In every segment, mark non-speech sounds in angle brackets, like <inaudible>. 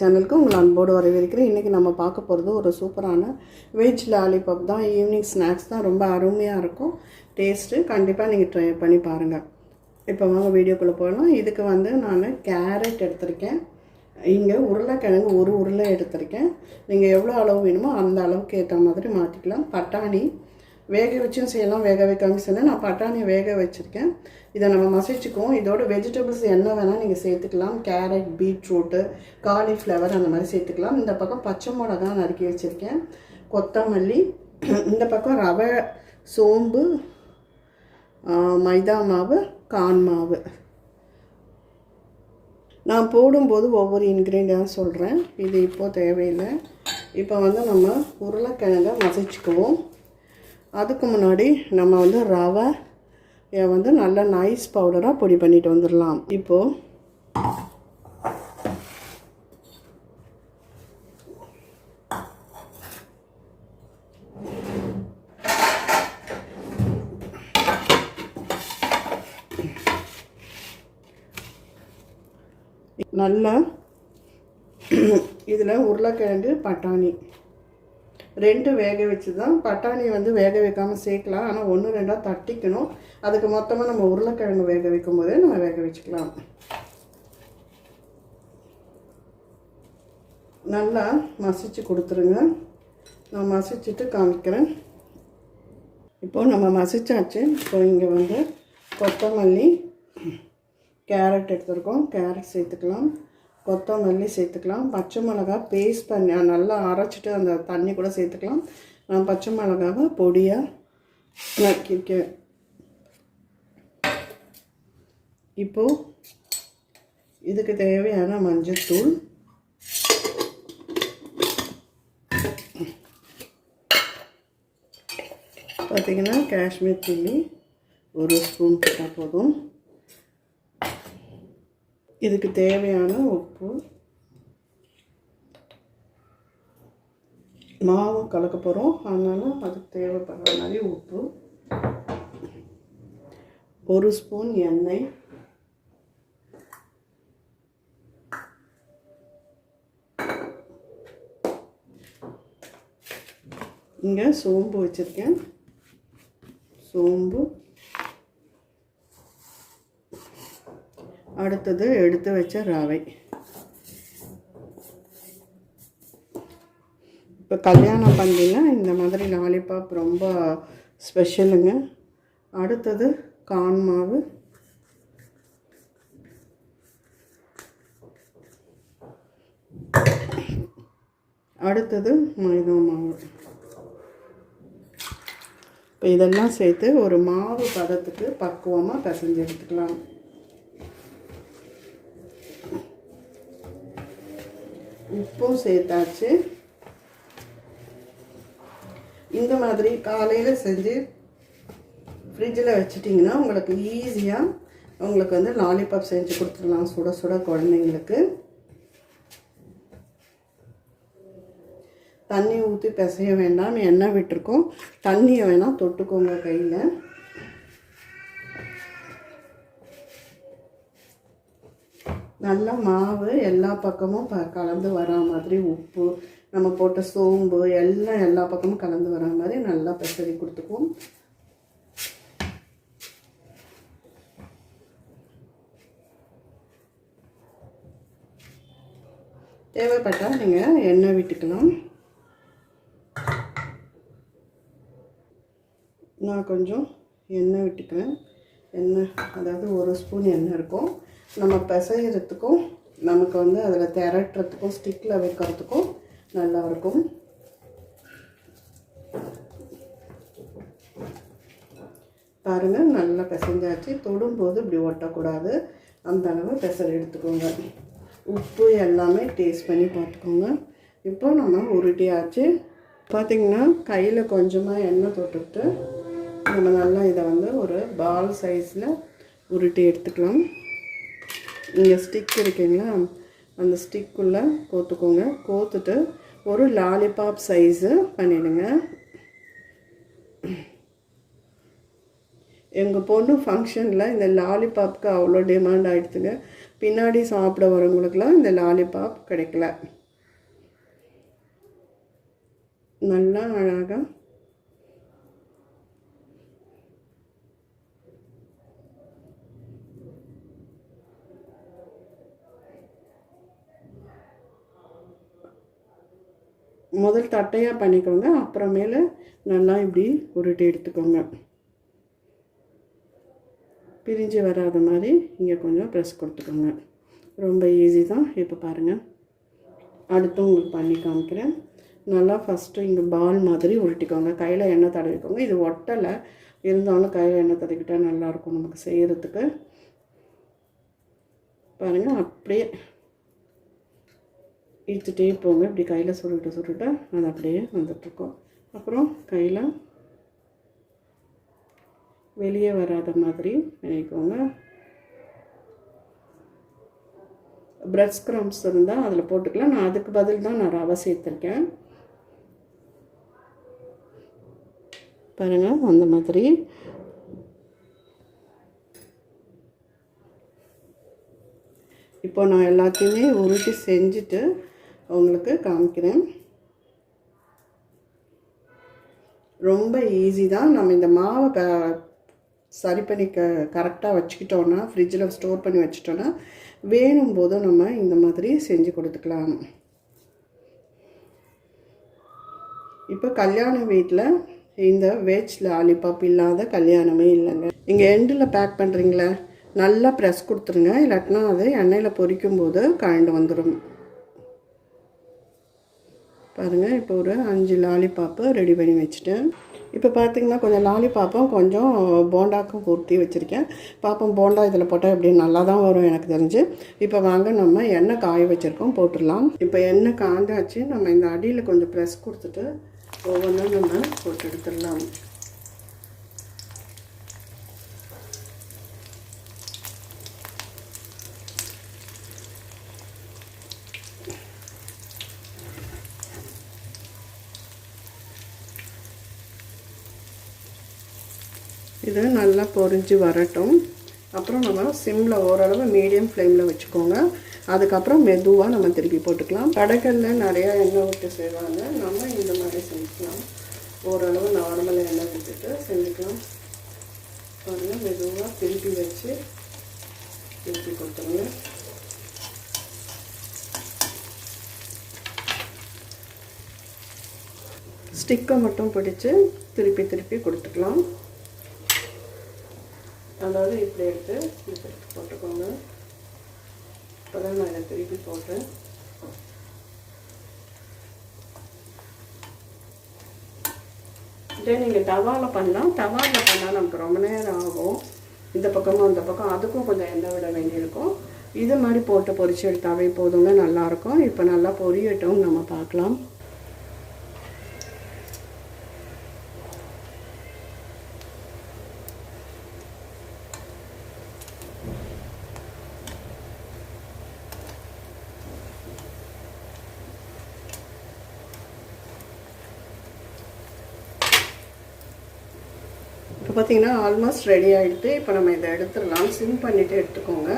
சேனலுக்கு உங்களை அன்போடு வரவேற்கிறேன். இன்றைக்கி நம்ம பார்க்க போகிறது ஒரு சூப்பரான வெஜ் லாலிபாப் தான். ஈவினிங் ஸ்நாக்ஸ் தான். ரொம்ப அருமையாக இருக்கும். டேஸ்ட்டு கண்டிப்பாக நீங்கள் ட்ரை பண்ணி பாருங்கள் இப்போ வாங்க வீடியோக்குள்ளே போகலாம். இதுக்கு வந்து நான் கேரட் எடுத்திருக்கேன். இங்கே உருளைக்கிழங்கு ஒரு உருளை எடுத்திருக்கேன். நீங்கள் எவ்வளோ அளவு வேணுமோ அந்த அளவுக்கு ஏற்ற மாதிரி மாற்றிக்கலாம் பட்டாணி வேக வச்சும் செய்யலாம் வேக வைக்காமல் செய்யலாம் நான் பட்டாணியை வேக வச்சுருக்கேன். இதை நம்ம மசிச்சுக்குவோம். இதோட வெஜிடபிள்ஸ் என்ன வேணால் நீங்கள் சேர்த்துக்கலாம். கேரட் பீட்ரூட்டு காலிஃப்ளவர் அந்த மாதிரி சேர்த்துக்கலாம். இந்த பக்கம் பச்சை மிளகா நறுக்கி வச்சுருக்கேன். கொத்தமல்லி இந்த பக்கம் ரவை சோம்பு மைதா மாவு கான் மாவு. நான் போடும்போது ஒவ்வொரு இன்க்ரீடியன்ட் சொல்கிறேன் இது இப்போது தேவையில்லை. இப்போ வந்து நம்ம உருளைக்கிழங்க மசிச்சுக்குவோம். அதுக்கு முன்னாடி நம்ம வந்து ரவை வந்து நல்லா நைஸ் பவுடராக பொடி பண்ணிட்டு வந்துடலாம். இப்போது நல்லா <clears throat> இதில் உருளைக்கிழங்கு பட்டாணி. ரெண்டு வேக வச்சு தான் பட்டாணி வந்து வேக வைக்காமல் சேர்க்கலாம். ஆனால் ஒன்று ரெண்டாக தட்டிக்கணும். அதுக்கு மொத்தமாக நம்ம உருளைக்கிழங்கு வேக வைக்கும் போதே நம்ம வேக வச்சுக்கலாம். நல்லா மசிச்சு கொடுத்துருங்க. நான் மசிச்சுட்டு காமிக்கிறேன். இப்போது நம்ம மசிச்சாச்சு. இப்போ இங்கே வந்து கொத்தமல்லி கேரட் எடுத்துருக்கோம். கேரட் சேர்த்துக்கலாம். கொத்தமல்லி சேர்த்துக்கலாம். பச்சை மிளகா பேஸ்ட் பண்ணி நல்லா அரைச்சிட்டு அந்த தண்ணி கூட சேர்த்துக்கலாம். நான் பச்சை மிளகாவை பொடியாக நக்கிருக்கேன் இப்போது இதுக்கு தேவையான மஞ்சத்தூள். பார்த்தீங்கன்னா காஷ்மீர் சில்லி ஒரு ஸ்பூன் போட்டால் போதும். இதுக்கு தேவையான உப்பு. மாவு கலக்க போகிறோம் அதனால் அதுக்கு தேவைப்படுற மாதிரி உப்பு. ஒரு ஸ்பூன் எண்ணெய். இங்கே சோம்பு வச்சுருக்கேன். சோம்பு. அடுத்தது எடுத்து வச்ச ரவை. இப்போ கல்யாணம் பண்ணிங்கன்னா இந்த மாதிரி லாலிபாப் ரொம்ப ஸ்பெஷலுங்க அடுத்தது கான் மாவு. அடுத்தது மைதா மாவு. இப்போ இதெல்லாம் சேர்த்து ஒரு மாவு பதத்துக்கு பக்குவமாக பிசைஞ்சு எடுத்துக்கலாம். உப்பும் சேர்த்தாச்சு. இந்த மாதிரி காலையில் செஞ்சு ஃப்ரிட்ஜில் வச்சுட்டிங்கன்னா உங்களுக்கு ஈஸியாக உங்களுக்கு வந்து லாலிபாப் செஞ்சு கொடுத்துடலாம். சுட சுட குழந்தைங்களுக்கு. தண்ணி ஊற்றி பிசைய வேண்டாம். எண்ணெய் விட்டுருக்கோம். தண்ணியை வேணால் தொட்டுக்கோங்க கையில். நல்லா மாவு எல்லா பக்கமும் ப கலந்து வரா மாதிரி உப்பு நம்ம போட்ட சோம்பு எல்லாம் எல்லா பக்கமும் கலந்து வரா மாதிரி நல்லா பெசரி கொடுத்துக்குவோம். தேவைப்பட்டால் நீங்கள் எண்ணெய் விட்டுக்கலாம். நான் கொஞ்சம் எண்ணெய் விட்டுக்கிறேன். எண்ணெய் அதாவது ஒரு ஸ்பூன் எண்ணெய் இருக்கும். நம்ம பிசைகிறதுக்கும் நமக்கு வந்து அதில் திரட்டுறதுக்கும் ஸ்டிக்கில் வைக்கிறதுக்கும் நல்லாயிருக்கும் பாருங்கள் நல்லா பிசைஞ்சாச்சு. தொடும்போது இப்படி ஒட்டக்கூடாது. அந்த அளவு எடுத்துக்கோங்க. உப்பு எல்லாமே டேஸ்ட் பண்ணி பார்த்துக்கோங்க. இப்போ நம்ம உருட்டியாச்சு. பார்த்திங்கன்னா கையில் கொஞ்சமாக எண்ணெய் தொட்டுட்டு நம்ம நல்லா இதை வந்து ஒரு பால் சைஸில் உருட்டி எடுத்துக்கலாம். இங்கே ஸ்டிக் இருக்குங்களா? அந்த ஸ்டிக்குள்ளே கோத்துக்கோங்க. கோத்துட்டு ஒரு லாலிபாப் சைஸு பண்ணிடுங்க. எங்கள் பொண்ணு ஃபங்க்ஷனில் இந்த லாலிபாப்க்கு அவ்வளோ டிமாண்ட் ஆகிடுதுங்க பின்னாடி சாப்பிட வரவங்களுக்குலாம் இந்த லாலிபாப் கிடைக்கல. நல்லா அழகாக முதல் தட்டையாக பண்ணிக்கோங்க. அப்புறமேல நல்லா இப்படி உருட்டி எடுத்துக்கோங்க. பிரிஞ்சு வராத மாதிரி இங்கே கொஞ்சம் ப்ரெஸ் கொடுத்துக்கோங்க. ரொம்ப ஈஸி தான். இப்போ பாருங்கள் அடுத்து உங்களுக்கு பண்ணி காமிக்கிறேன். நல்லா ஃபஸ்ட்டு இங்கே பால் மாதிரி உருட்டிக்கோங்க. கையில் எண்ணெய் தடவிக்கோங்க. இது ஒட்டலை. இருந்தாலும் கையில் எண்ணெய் தடவிக்கிட்டால் நல்லாயிருக்கும் நமக்கு செய்கிறதுக்கு பாருங்கள் அப்படியே இழுத்துட்டே போங்க. இப்படி கையில் சுருட்டு சுருட்டு அது அப்படியே வந்துட்டுருக்கோம். அப்புறம் கையில் வெளியே வராத மாதிரி நினைக்கோங்க பிரெட் ஸ்க்ரம்ஸ் இருந்தால் அதில் போட்டுக்கலாம். நான் அதுக்கு பதில் தான் நான் ரவை சேர்த்துருக்கேன். பாருங்கள் அந்த மாதிரி. இப்போ நான் எல்லாத்தையுமே உருட்டி செஞ்சுட்டு உங்களுக்கு காமிக்கிறேன். ரொம்ப ஈஸி தான். நம்ம இந்த மாவை க சரி பண்ணி க கரெக்டாக வச்சுக்கிட்டோன்னா ஃப்ரிட்ஜில் ஸ்டோர் பண்ணி வச்சிட்டோன்னா வேணும் போதும் நம்ம இந்த மாதிரி செஞ்சு கொடுத்துக்கலாம். இப்போ கல்யாண வீட்டில் இந்த வெஜ் லாலிபாப் இல்லாத கல்யாணமே இல்லைங்க. இங்கே எண்டில் பேக் பண்ணுறீங்களே நல்லா ப்ரெஸ் கொடுத்துருங்க. இல்லாட்டினா அது எண்ணெயில் பொரிக்கும் போது கழண்டு வந்துடும் பாருங்கள் இப்போ ஒரு அஞ்சு லாலிபாப்பு ரெடி பண்ணி வச்சுட்டேன். இப்போ பார்த்தீங்கன்னா கொஞ்சம் லாலிபாப்பும் கொஞ்சம் போண்டாக்கும் குர்த்தி வச்சுருக்கேன். பாப்போம் போண்டா இதில் போட்டால் எப்படி? நல்லா தான் வரும் எனக்கு தெரிஞ்சு. இப்போ வாங்க நம்ம எண்ணெய் காய வச்சுருக்கோம் போட்டுடலாம். இப்போ எண்ணெய் காந்தாச்சு நம்ம இந்த அடியில் கொஞ்சம் ப்ரெஸ் கொடுத்துட்டு ஒவ்வொன்றும் நம்ம போட்டு எடுத்துடலாம். இது நல்லா பொரிஞ்சு வரட்டும். அப்புறம் நம்ம சிம்மில் ஓரளவு மீடியம் ஃப்ளேமில் வச்சுக்கோங்க. அதுக்கப்புறம் மெதுவாக நம்ம திருப்பி போட்டுக்கலாம். கடைகளில் நிறையா எண்ணெய் விட்டு செய்வாங்க. நம்ம இந்த மாதிரி செஞ்சுக்கலாம். ஓரளவு நார்மல் எண்ணெய் விட்டுட்டு செஞ்சுக்கலாம். பாருங்கள் மெதுவாக திருப்பி வச்சு திருப்பி கொடுத்துருங்க. ஸ்டிக்கை மட்டும் பிடிச்சி திருப்பி திருப்பி கொடுத்துக்கலாம். அதாவது இப்படி எடுத்து இப்படி போட்டுக்கோங்க. இப்போ தான் நான் இதை திருப்பி போட்டேன். இதே நீங்கள் தவாவில் பண்ணலாம் தவாவில் பண்ணால் நமக்கு ரொம்ப நேரம் ஆகும். இந்த பக்கமும் அந்த பக்கம் அதுக்கும் கொஞ்சம் எண்ணெய் விட வேண்டியிருக்கும். இது மாதிரி போட்டு பொரிச்சு எடுத்தாவே போதுங்க நல்லாயிருக்கும். இப்போ நல்லா பொரியட்டும் நம்ம பார்க்கலாம். பார்த்தீங்கன்னா ஆல்மோஸ்ட் ரெடி ஆகிடுது இப்போ நம்ம இதை எடுத்துடலாம். சிம் பண்ணிவிட்டு எடுத்துக்கோங்க.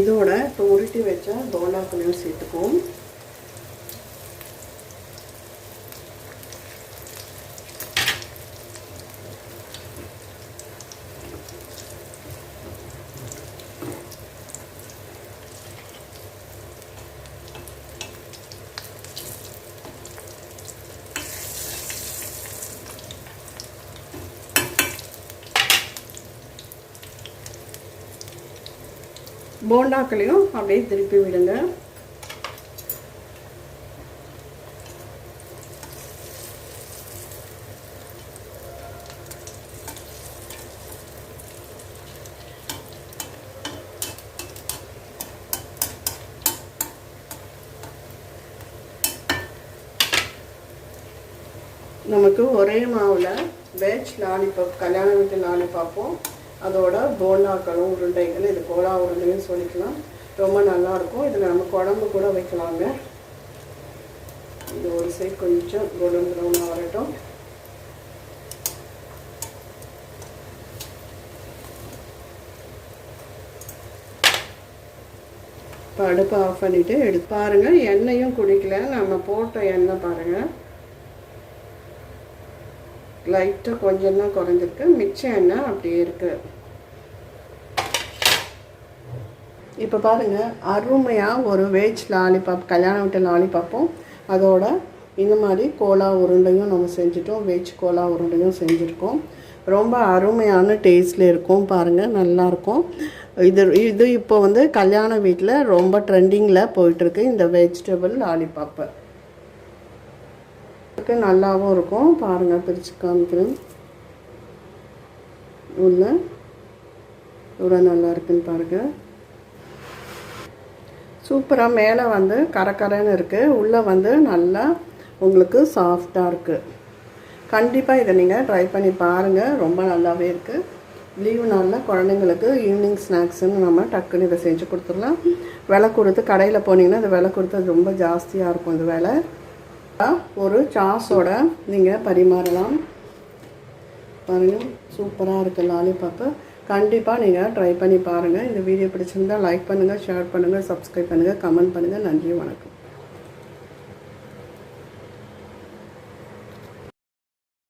இதோட இப்போ உருட்டி வச்சா போண்டாக்களையும் சேர்த்துக்குவோம். போண்டாக்களையும் அப்படியே திருப்பி விடுங்க. நமக்கு ஒரே மாவில் வெஜ் லாலிபாப் கல்யாண வீட்டு லாலிபாப்பும் அதோட போண்டாக்களும் உருண்டைகள் இது கோலா உருண்டைன்னு சொல்லிக்கலாம். ரொம்ப நல்லாயிருக்கும். இதில் நம்ம குழம்பு கூட வைக்கலாங்க. இது ஒரு சைட் கொஞ்சம் கோல்டன் ப்ரௌனாக வரட்டும் இப்போ அடுப்பை ஆஃப் பண்ணிவிட்டு எடுத்து பாருங்கள் எண்ணெயும் குடிக்கல. நம்ம போட்ட எண்ணெய் பாருங்கள் லைட்டாக கொஞ்சம் தான் குறைஞ்சிருக்கு. மிச்சம் எண்ணெய் அப்படியே இருக்குது இப்போ பாருங்கள் அருமையாக ஒரு வெஜ் லாலிபாப் கல்யாண வீட்டு லாலிபாப்பும் அதோட இந்த மாதிரி கோலா உருண்டையும் நம்ம செஞ்சுட்டோம். வெஜ் கோலா உருண்டையும் செஞ்சுருக்கோம். ரொம்ப அருமையான டேஸ்ட்டில் இருக்கும் பாருங்கள் நல்லாயிருக்கும். இது இது இப்போ வந்து கல்யாண வீட்டில் ரொம்ப ட்ரெண்டிங்கில் போயிட்டுருக்கு இந்த வெஜிடபிள் லாலிபாப்பு நல்லாவும் இருக்கும். பாருங்கள் பிரித்து காமிக்கிறேன். உள்ள இவ்வளோ நல்லா இருக்குன்னு பாருங்கள் சூப்பராக மேலே வந்து கரக்கரைன்னு இருக்குது உள்ளே வந்து நல்லா உங்களுக்கு சாஃப்டாக இருக்குது கண்டிப்பாக இதை நீங்கள் ட்ரை பண்ணி பாருங்கள் ரொம்ப நல்லாவே இருக்குது லீவு நாளில் குழந்தைங்களுக்கு ஈவினிங் ஸ்நாக்ஸ்ன்னு நம்ம டக்குன்னு இதை செஞ்சு கொடுத்துடலாம். விலை கொடுத்து கடையில் போனீங்கன்னா இந்த விலை கொடுத்து ரொம்ப ஜாஸ்தியாக இருக்கும் இந்த விலை. ஒரு சாஸோட நீங்கள் பரிமாறலாம். பாருங்கள் சூப்பராக இருக்குது லாலிபாப்பு கண்டிப்பாக நீங்கள் ட்ரை பண்ணி பாருங்கள் இந்த வீடியோ பிடிச்சிருந்தால் லைக் பண்ணுங்கள் ஷேர் பண்ணுங்கள் சப்ஸ்கிரைப் பண்ணுங்கள் கமெண்ட் பண்ணுங்கள் நன்றி வணக்கம்.